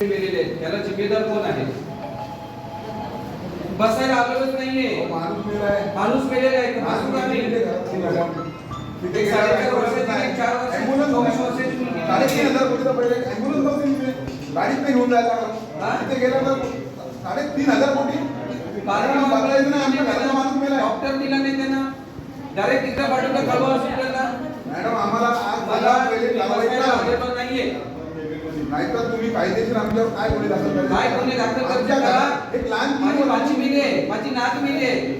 मेलेले त्याला जिम्मेदार कोण आहे? बसायला आलेलोच नाहीये. माणूस मेलाय माणूस मेलेला आहे. माणूस बसू का मी? तिथे एक साडेचार वर्षाची, एक चार वर्षाची, ॲम्ब्युलन्स चोवीस वर्षाची मुलगी साडेतीन हजार कोटीचा पहिले ॲम्ब्युलन्स नव्हती तिथे. गाडीत नाही घेऊन जायला हा? तिथे गेला तर साडेतीन हजार कोटी. बारा घरातला माणूस मेलाय डॉक्टर दिला नाही त्यांना. डायरेक्ट तिथं पाठवलं कळवा हॉस्पिटलला. मॅडम आम्हाला आज मला मला पहिले नाहीये. नाहीतर तुम्ही कायदेशीर आमच्यावर काय गुन्हे दाखल करायचे? काय गुन्हे दाखल करते आमच्या घरात एक लहान माझी मुलगी माझी मिली आहे माझी नात मिली. आहे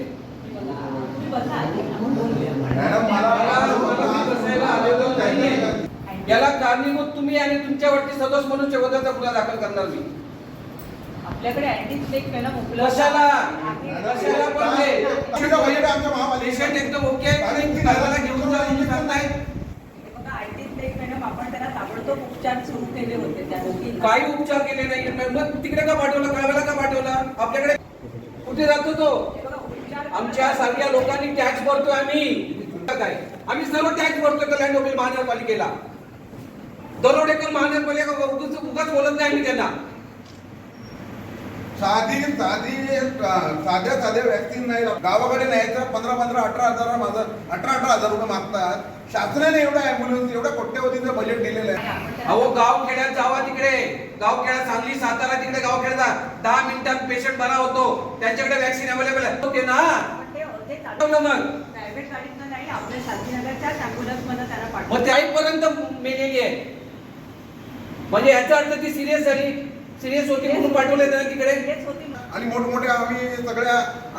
मॅडम मला मला मला मी बसायला आलेलो नाहीये याला कारणीभूत तुम्ही आणि तुमच्यावरती सदोष म्हणून शेवटाचा गुन्हा दाखल करणार मी. आपल्याकडे अँटी स्नेक वेनम उपलब्ध कशाला? आहे. कशाला पण पेशंट एकदम ओके आहे का घेऊन जा तुम्ही सांगताय हे बघा अँटी स्नेक वेनम आपण त्याला ताबडतोब उपचार सुरू केले होते त्या दोघींना काही उपचार केले नाही. मग तिकडे का पाठवलं? काळव्याला का पाठवलं? आपल्याकडे कुठे जातो तो? हे बघा, उपचार आमच्या सारख्या लोकांनी टॅक्स भरतोय आम्ही. काय? आम्ही सर्व टॅक्स भरतोय कल्याण डोंबिवली महानगरपालिकेला. दरोडेकर महानगरपालिका उगाच उगाच बोलत नाही आम्ही त्यांना. साधी साधी साध्या साध्या व्यक्तींना नाही गावाकडे न्यायचं पंधरा पंधरा अठरा हजार माझं अठरा अठरा हजार रुपये मागतात. शासनाने एवढा ऍम्ब्युलन्स एवढ्या कोट्यवधीचं बजेट दिलेलं आहे. अहो गाव खेड्यात जावा तिकडे. गाव खेड्यात सांगली सातारा तिकडे गाव खेड्यात. दहा मिनिटात पेशंट बरा होतो. त्यांच्याकडे वॅक्सिन अवेलेबल आहे. होते ना? मग. प्रायव्हेट गाडीतनं नाही आपल्या शांतीनगरच्याच अँब्युलन्समध्ये त्याला मग पाठवलं. ते आईपर्यंत मेलेली आहे. म्हणजे याचा अर्थ ती सिरियस झाली. सिरियस होती म्हणून पाठवले त्यांना तिकडे हेच होती मग. आणि मोठमोठ्या आम्ही सगळ्या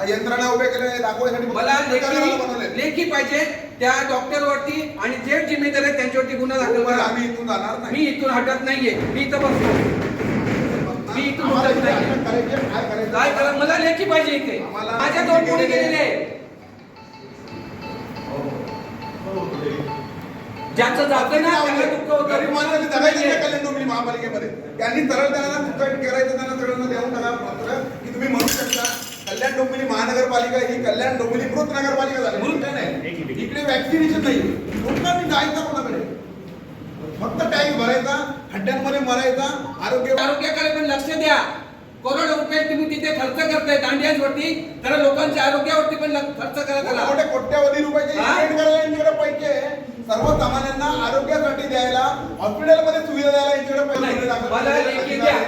यंत्रणा उभ्या केल्या दाखवण्यासाठी मला. लेखी लेखी पाहिजे त्या डॉक्टर वरती आणि जे जिम्मेदार आहे त्यांच्यावरती गुन्हा दाखल पण करा आम्ही इथून जाणार नाही मी इथून हटत नाहीये मी इथं बसतो मी इथून इथे नाही. काय करा मला लेखी पाहिजे इथे माझ्या दोन कोणी गेलेले आहे. ज्याचं जातं ना त्याला दुःख जगायचं नाही कल्याण डोंबिवली महापालिकेमध्ये. त्यांनी सरळ त्यांना दुःख करायचं त्यांना सगळ्यांना देऊन टाका पत्र की तुम्ही म्हणू शकता कल्याण डोंबिवली महानगरपालिका ही कल्याण डोंबिवली मृत नगरपालिका झाली. मृत नाही. इकडे वॅक्सिनेशन नाही. लोकांनी जायचं कोणाकडे? फक्त टॅक्स भरायचा खड्ड्यांमध्ये मरायचा आरोग्य आरोग्याकडे पण लक्ष द्या. करोड रुपये तुम्ही तिथे खर्च करताय. दांडियांवरती तर लोकांच्या आरोग्यावरती पण खर्च करा त्याला मोठे कोट्यावधी रुपयाचे हा? इन्व्हेस्ट करायला यांच्याकडे पैसे आहे. सर्वसामान्यांना आरोग्यासाठी द्यायला हॉस्पिटलमध्ये सुविधा द्यायला यांच्याकडे. आहे.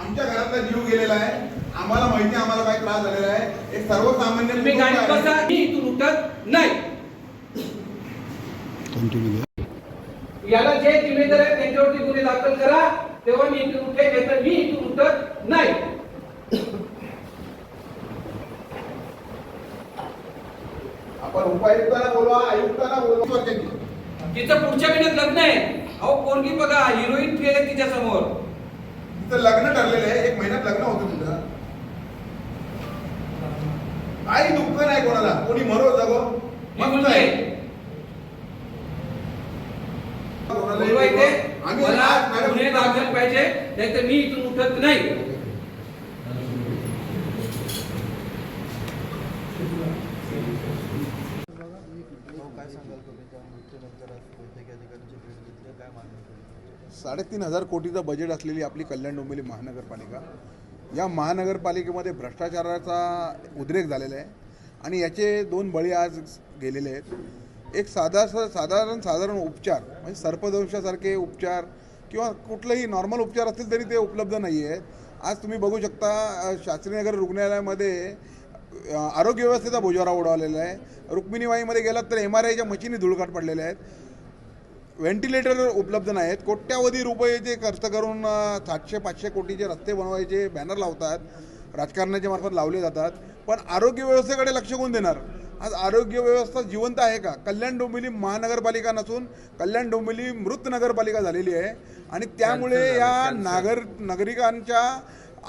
आमच्या घरातला जीव गेलेला आहे आम्हाला माहिती आम्हाला काय त्रास झालेला आहे एक सर्वसामान्य याला जे जिम्मेदार आहे त्यांच्यावरती गुन्हे दाखल करा तेव्हा मी इथून उठे नाही तर मी इथून उठत नाही आपण उपायुक्तांना बोलवा आयुक्तांना बोलवा. तिचं पुढच्या महिन्यात लग्न आहे अहो पोरगी बघा हिरोईन फेल तिच्या समोर तिचं लग्न ठरलेलं आहे एक महिन्यात लग्न होतं तिथं काही दुःख नाही कोणाला कोणी मरो जगो. मस्त आहे. बोलवा. इथे आम्ही मला आज मॅडम- गुन्हे दाखल पाहिजे नाही तर मी इथून उठत नाही. साडेतीन हजार कोटीचं बजेट असलेली आपली कल्याण डोंबिवली महानगरपालिका. या महानगरपालिकेमध्ये भ्रष्टाचाराचा उद्रेक झालेला आहे आणि याचे दोन बळी आज गेलेले आहेत. एक साधा साधारण साधारण उपचार म्हणजे सर्पदंशासारखे उपचार किंवा कुठलेही नॉर्मल उपचार असतील तरी ते उपलब्ध नाही आहेत आज तुम्ही बघू शकता शास्त्रीनगर रुग्णालयामध्ये आरोग्य व्यवस्थेचा बोजारा उडवलेला आहे. रुक्मिणीबाईमध्ये गेलात तर एम आर आयच्या मशीनी धुळकाट पडलेल्या आहेत. व्हेंटिलेटर उपलब्ध नाहीत. कोट्यावधी रुपये खर्च करून सातशे पाचशे कोटीचे रस्ते बनवायचे बॅनर लावतात राजकारणाच्या मार्फत लावले जातात. पण आरोग्य व्यवस्थेकडे लक्ष कोण देणार? आज आरोग्य व्यवस्था जिवंत आहे का? कल्याण डोंबिवली महानगरपालिका नसून कल्याण डोंबिवली मृत नगरपालिका झालेली आहे. आणि त्यामुळे या नागर नागरिकांच्या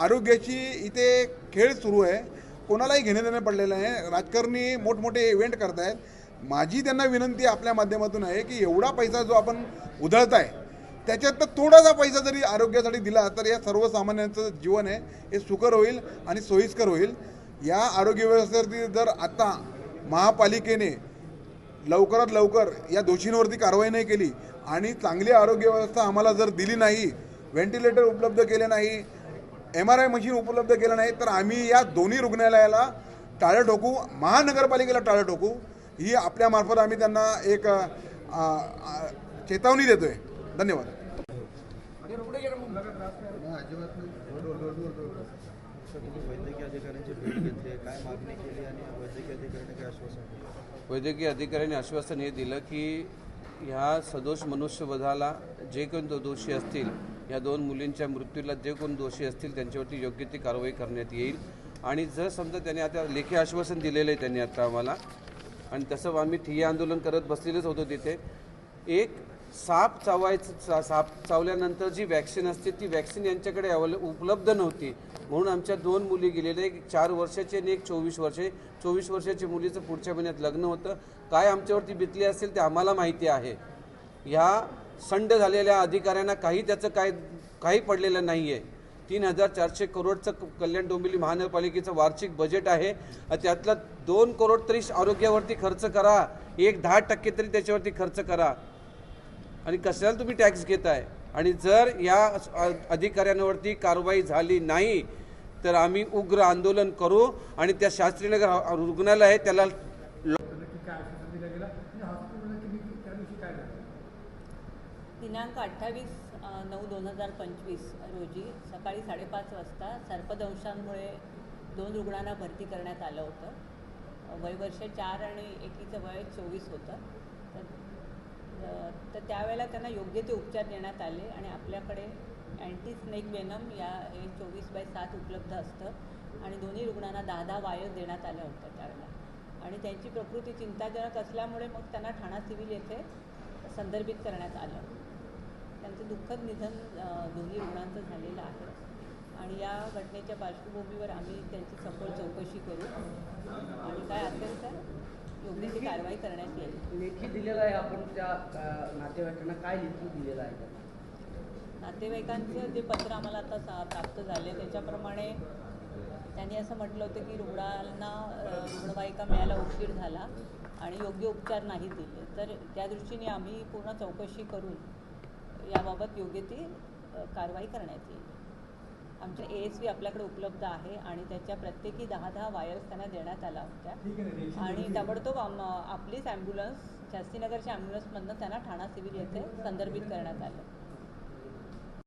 आरोग्याची इथे खेळ सुरू आहे. कोणालाही घेणे देणे पडलेलं आहे राजकारणी मोठमोठे इव्हेंट करतायत. माझी त्यांना विनंती आपल्या माध्यमातून आहे की एवढा पैसा जो आपण उधळत आहे त्याच्यात तर थोडासा पैसा जरी आरोग्यासाठी दिला तर या सर्वसामान्यांचं जीवन आहे. हे सुकर होईल आणि सोयीस्कर होईल. या आरोग्य व्यवस्थेवरती जर आता महापालिकेने लवकरात लवकर या दोषींवरती कारवाई नाही केली आणि चांगली आरोग्य व्यवस्था आम्हाला जर दिली नाही व्हेंटिलेटर उपलब्ध केले नाही एम आर आय मशीन उपलब्ध केलं नाही तर आम्ही या दोन्ही रुग्णालयाला टाळं ठोकू महानगरपालिकेला टाळं ठोकू. ही आपल्यामार्फत आम्ही त्यांना एक चेतावणी देतो आहे धन्यवाद वैद्यकीय काय वैद्यकीय अधिकाऱ्यांनी आश्वासन हे दिलं की ह्या सदोष मनुष्यवधाला जे कोण दोषी असतील या दोन मुलींच्या मृत्यूला जे कोण दोषी असतील त्यांच्यावरती योग्य ती कारवाई करण्यात येईल. आणि जर समजा त्यांनी आता लेखी आश्वासन दिलेलं आहे त्यांनी आता आम्हाला आणि तसं आम्ही ठिय्या आंदोलन करत बसलेलेच होतो तिथे एक साप चावायचं चा- साप चावल्यानंतर जी वॅक्सिन असते ती वॅक्सिन यांच्याकडे अवेले उपलब्ध नव्हती. म्हणून आमच्या दोन मुली गेलेल्या एक चार वर्षाची आणि एक चोवीस वर्षे चोवीस वर्षाची मुलीचं पुढच्या महिन्यात लग्न होतं. काय आमच्यावरती बितली असेल ते आम्हाला माहिती आहे. ह्या संड झालेल्या अधिकाऱ्यांना काही त्याचं काय काही पडलेलं नाही आहे तीन हजार चारशे करोडचं क- कल्याण डोंबिवली महानगरपालिकेचं वार्षिक बजेट आहे. त्यातलं दोन करोड तरी आरोग्यावरती खर्च करा. एक दहा टक्के तरी त्याच्यावरती खर्च करा. आणि कशाला तुम्ही टॅक्स घेताय? आणि जर या अधिकाऱ्यांवरती कारवाई झाली नाही तर आम्ही उग्र आंदोलन करू. आणि त्या शास्त्रीनगर रुग्णालय आहे त्याला दिनांक अठ्ठावीस नऊ दोन हजार पंचवीस रोजी सकाळी साडेपाच वाजता सर्पदंशांमुळे दोन रुग्णांना भरती करण्यात आलं होतं. वय वर्ष चार आणि एकीचं वय चोवीस होतं. तर तर त्यावेळेला त्यांना योग्य ते उपचार देण्यात आले आणि आपल्याकडे अँटी स्नेक वेनम या हे चोवीस बाय सात उपलब्ध असतं आणि दोन्ही रुग्णांना दहा दहा वायर देण्यात आल्या होत्या त्यावेळेला. आणि त्यांची प्रकृती चिंताजनक असल्यामुळे मग त्यांना ठाणा सिव्हिल येथे संदर्भित करण्यात आलं. त्यांचं दुःखद निधन दोन्ही रुग्णांचं झालेलं आहे. आणि या घटनेच्या पार्श्वभूमीवर आम्ही त्यांची सखोल चौकशी करू. आणि काय असेल तर योग्य ती कारवाई करण्यात येईल. लेखी दिलेला आहे आपण त्या नातेवाईकांना काय लेखी दिलेलं आहे? नातेवाईकांचं जे पत्र आम्हाला आता सा प्राप्त झाले त्याच्याप्रमाणे त्यांनी असं म्हटलं होतं की रुग्णांना रुग्णवाहिका मिळायला उशीर झाला आणि योग्य उपचार नाही दिले. तर त्या दृष्टीने आम्ही पूर्ण चौकशी करून याबाबत योग्य ती कारवाई करण्यात येईल. आमच्या ए एस व्ही आपल्याकडे उपलब्ध आहे आणि त्याच्या प्रत्येकी दहा दहा वायर्स त्यांना देण्यात आल्या होत्या. आणि ताबडतोब आम आपलीच ॲम्ब्युलन्स शास्त्रीनगरच्या ॲम्ब्युलन्समधनं त्यांना ठाणा सिव्हिल येथे संदर्भित करण्यात आलं.